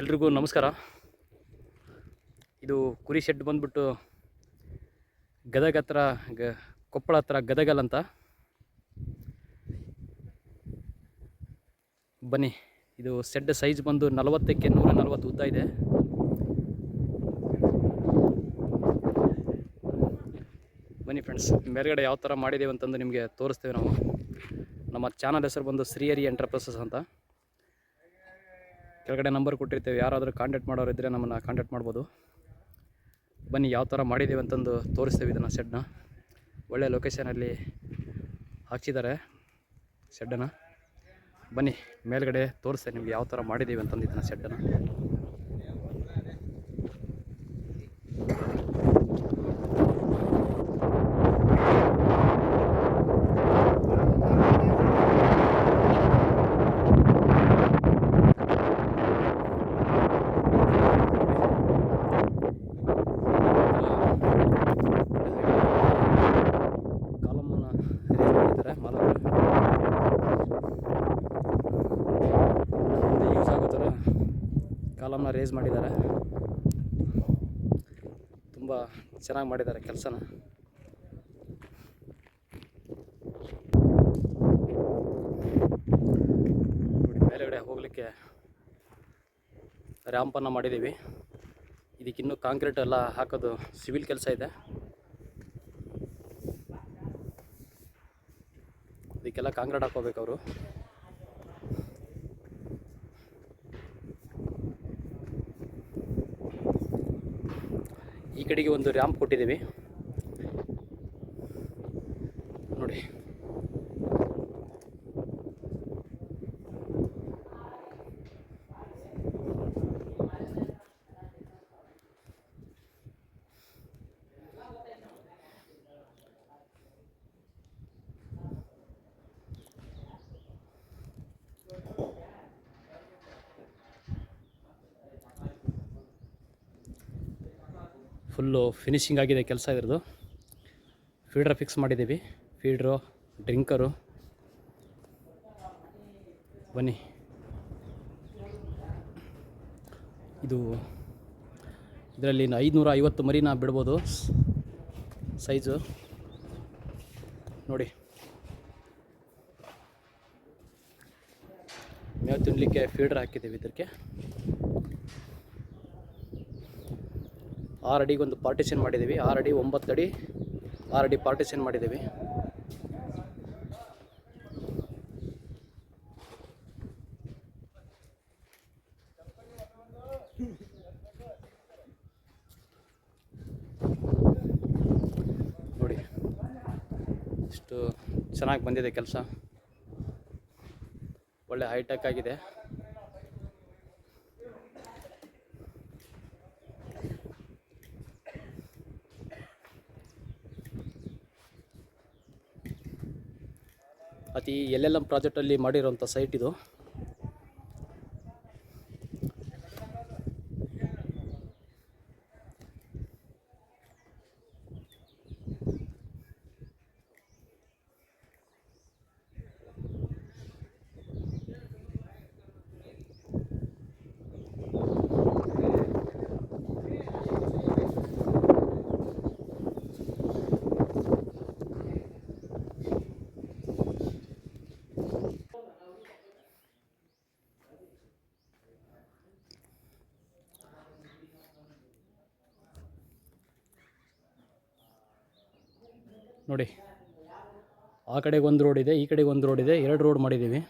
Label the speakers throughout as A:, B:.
A: ಎಲ್ರಿಗೂ ನಮಸ್ಕಾರ. ಇದು ಕುರಿ ಶೆಡ್ ಬಂದ್ಬಿಟ್ಟು ಗದಗ ಹತ್ರ ಗ, ಕೊಪ್ಪಳ ಹತ್ರ ಗದಗಲ್ ಅಂತ. ಬನ್ನಿ, ಇದು ಶೆಡ್ ಸೈಜ್ ಬಂದು ನಲವತ್ತಕ್ಕೆ ನೂರ ನಲವತ್ತು ಉದ್ದ ಇದೆ. ಬನ್ನಿ ಫ್ರೆಂಡ್ಸ್ ಮೇಲ್ಗಡೆ ಯಾವ ಥರ ಮಾಡಿದ್ದೇವೆ ಅಂತಂದು ನಿಮಗೆ ತೋರಿಸ್ತೇವೆ ನಾವು. ನಮ್ಮ ಚಾನಲ್ ಹೆಸರು ಬಂದು ಶ್ರೀಹರಿ ಎಂಟರ್ಪ್ರೈಸಸ್ ಅಂತ. ಕೆಳಗಡೆ ನಂಬರ್ ಕೊಟ್ಟಿರ್ತೇವೆ. ಯಾರಾದರೂ ಕಾಂಟ್ಯಾಕ್ಟ್ ಮಾಡೋರು ಇದ್ದರೆ ನಮ್ಮನ್ನು ಕಾಂಟ್ಯಾಕ್ಟ್ ಮಾಡ್ಬೋದು. ಬನ್ನಿ, ಯಾವ ಥರ ಮಾಡಿದ್ದೀವಿ ಅಂತಂದು ತೋರಿಸ್ತೇವೆ ಇದನ್ನು ಶೆಡ್ನ ಒಳ್ಳೆಯ ಲೊಕೇಶನಲ್ಲಿ ಹಾಕ್ಸಿದ್ದಾರೆ ಶೆಡ್ಡನ್ನು ಬನ್ನಿ, ಮೇಲ್ಗಡೆ ತೋರಿಸ್ತೇನೆ ನಿಮ್ಗೆ ಯಾವ ಥರ ಮಾಡಿದ್ದೀವಿ ಅಂತಂದು ಇದನ್ನು ಶೆಡ್ಡನ್ನು ಕಾಲಮನ್ನು ರೇಸ್ ಯೂಸ್ ಆಗೋ ಥರ ಕಾಲಮ್ನ ರೇಸ್ ಮಾಡಿದ್ದಾರೆ. ತುಂಬ ಚೆನ್ನಾಗಿ ಮಾಡಿದ್ದಾರೆ ಕೆಲಸನ. ಮೇಲೆಗಡೆ ಹೋಗಲಿಕ್ಕೆ ರ್ಯಾಂಪನ್ನು ಮಾಡಿದ್ದೀವಿ. ಇದಕ್ಕಿನ್ನೂ ಕಾಂಕ್ರೀಟ್ ಎಲ್ಲ ಹಾಕೋದು ಸಿವಿಲ್ ಕೆಲಸ ಇದೆ. ಇದಕ್ಕೆಲ್ಲ ಕಾಂಕ್ರೀಟ್ ಹಾಕೋಬೇಕು ಅವರು. ಈ ಕಡೆಗೆ ಒಂದು ರ್ಯಾಂಪ್ ಕೊಟ್ಟಿದ್ದೀವಿ ನೋಡಿ ಫುಲ್ಲು ಫಿನಿಶಿಂಗ್ ಆಗಿದೆ ಕೆಲಸ ಇದ್ರದ್ದು. ಫೀಡ್ರ್ ಫಿಕ್ಸ್ ಮಾಡಿದ್ದೀವಿ. ಫೀಡ್ರು ಡ್ರಿಂಕರು ಬನ್ನಿ. ಇದು ಇದರಲ್ಲಿ ಐದುನೂರ ಐವತ್ತು ಮರಿನ ಬಿಡ್ಬೋದು. ಸೈಜು ನೋಡಿ. ಮೇವು ತಿನ್ನಲಿಕ್ಕೆ ಫೀಡ್ರ್ ಹಾಕಿದ್ದೀವಿ ಇದಕ್ಕೆ ಆರು ಅಡಿಗೆ ಒಂದು ಪಾರ್ಟಿಷನ್ ಮಾಡಿದ್ದೀವಿ. ಆರು ಅಡಿ ಒಂಬತ್ತು ಅಡಿ ಆರು ಅಡಿ ಪಾರ್ಟಿಷನ್ ಮಾಡಿದ್ದೀವಿ. ನೋಡಿ, ಇಷ್ಟು ಚೆನ್ನಾಗಿ ಬಂದಿದೆ ಕೆಲಸ. ಒಳ್ಳೆ ಹೈಟೆಕ್ ಆಗಿದೆ. ಅತಿ ಎಲ್ ಎಲ್ ಎಂ ಪ್ರಾಜೆಕ್ಟಲ್ಲಿ ಮಾಡಿರೋಂಥ ಸೈಟ್ ಇದು. ನೋಡಿ. ಆ ಕಡೆಗೆ ಒಂದು ರೋಡ್ ಇದೆ, ಈ ಕಡೆಗೆ ಒಂದು ರೋಡ್ ಇದೆ, ಎರಡು ರೋಡ್ ಮಾಡಿದ್ದೀವಿ.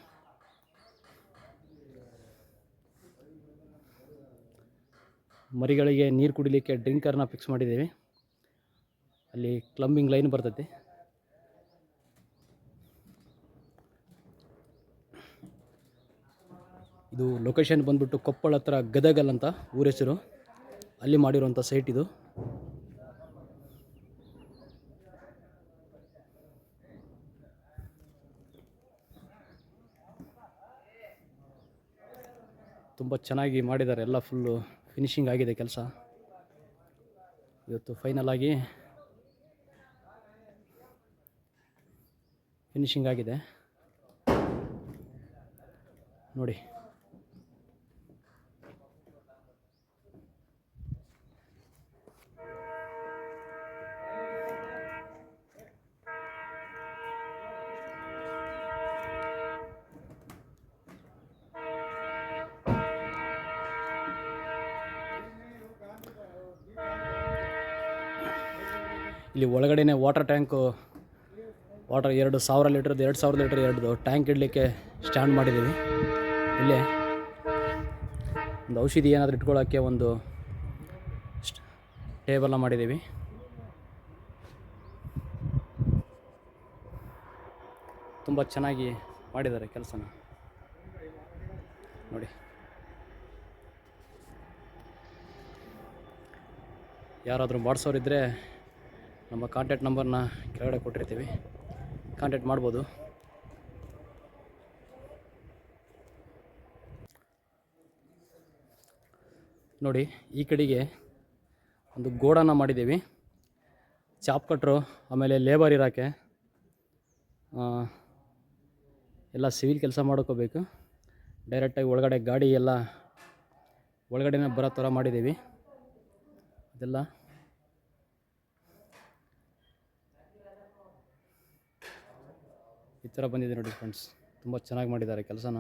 A: ಮರಿಗಳಿಗೆ ನೀರು ಕುಡಿಲಿಕ್ಕೆ ಡ್ರಿಂಕರ್ನ ಫಿಕ್ಸ್ ಮಾಡಿದ್ದೀವಿ. ಅಲ್ಲಿ ಕ್ಲಂಬಿಂಗ್ ಲೈನ್ ಬರ್ತೈತಿ. ಇದು ಲೊಕೇಶನ್ ಬಂದ್ಬಿಟ್ಟು ಕೊಪ್ಪಳ ಹತ್ರ ಗದಗಲ್ ಅಂತ ಊರ ಹೆಸರು. ಅಲ್ಲಿ ಮಾಡಿರುವಂಥ ಸೈಟ್ ಇದು. ತುಂಬ ಚೆನ್ನಾಗಿ ಮಾಡಿದ್ದಾರೆ. ಎಲ್ಲ ಫುಲ್ಲು ಫಿನಿಶಿಂಗ್ ಆಗಿದೆ ಕೆಲಸ. ಇವತ್ತು ಫೈನಲ್ ಆಗಿ ಫಿನಿಶಿಂಗ್ ಆಗಿದೆ. ನೋಡಿ. ಇಲ್ಲಿ ಒಳಗಡೆನೇ ವಾಟರ್ ಟ್ಯಾಂಕು ವಾಟರ್ ಎರಡು ಸಾವಿರ ಲೀಟ್ರದ್ದು ಎರಡು ಸಾವಿರ ಲೀಟ್ರ್ ಎರಡು ಟ್ಯಾಂಕ್ ಇಡಲಿಕ್ಕೆ ಸ್ಟ್ಯಾಂಡ್ ಮಾಡಿದ್ದೀವಿ ಇಲ್ಲೇ ಒಂದು ಔಷಧಿ ಏನಾದರೂ ಇಟ್ಕೊಳ್ಳೋಕ್ಕೆ ಒಂದು ಟೇಬಲ್ನ ಮಾಡಿದ್ದೀವಿ ತುಂಬ ಚೆನ್ನಾಗಿ ಮಾಡಿದ್ದಾರೆ ಕೆಲಸನ. ನೋಡಿ. ಯಾರಾದರೂ ಮಾಡಿಸೋರಿದ್ದರೆ ನಮ್ಮ ಕಾಂಟ್ಯಾಕ್ಟ್ ನಂಬರ್ನ ಕೆಳಗಡೆ ಕೊಟ್ಟಿರ್ತೀವಿ. ಕಾಂಟ್ಯಾಕ್ಟ್ ಮಾಡ್ಬೋದು. ನೋಡಿ, ಈ ಕಡೆಗೆ ಒಂದು ಗೋಡನ್ನು ಮಾಡಿದ್ದೀವಿ. ಚಾಪ್ ಕಟ್ರು, ಆಮೇಲೆ ಲೇಬರ್ ಇರೋಕ್ಕೆ ಎಲ್ಲ ಸಿವಿಲ್ ಕೆಲಸ ಮಾಡ್ಕೋಬೇಕು. ಡೈರೆಕ್ಟಾಗಿ ಒಳಗಡೆ ಗಾಡಿ ಎಲ್ಲ ಒಳಗಡೆನೇ ಬರೋ ಥರ ಮಾಡಿದ್ದೀವಿ. ಅದೆಲ್ಲ ಈ ಥರ ಬಂದಿದೆ ನೋಡಿ ಫ್ರೆಂಡ್ಸ್ ತುಂಬ ಚೆನ್ನಾಗಿ ಮಾಡಿದ್ದಾರೆ ಕೆಲಸನ.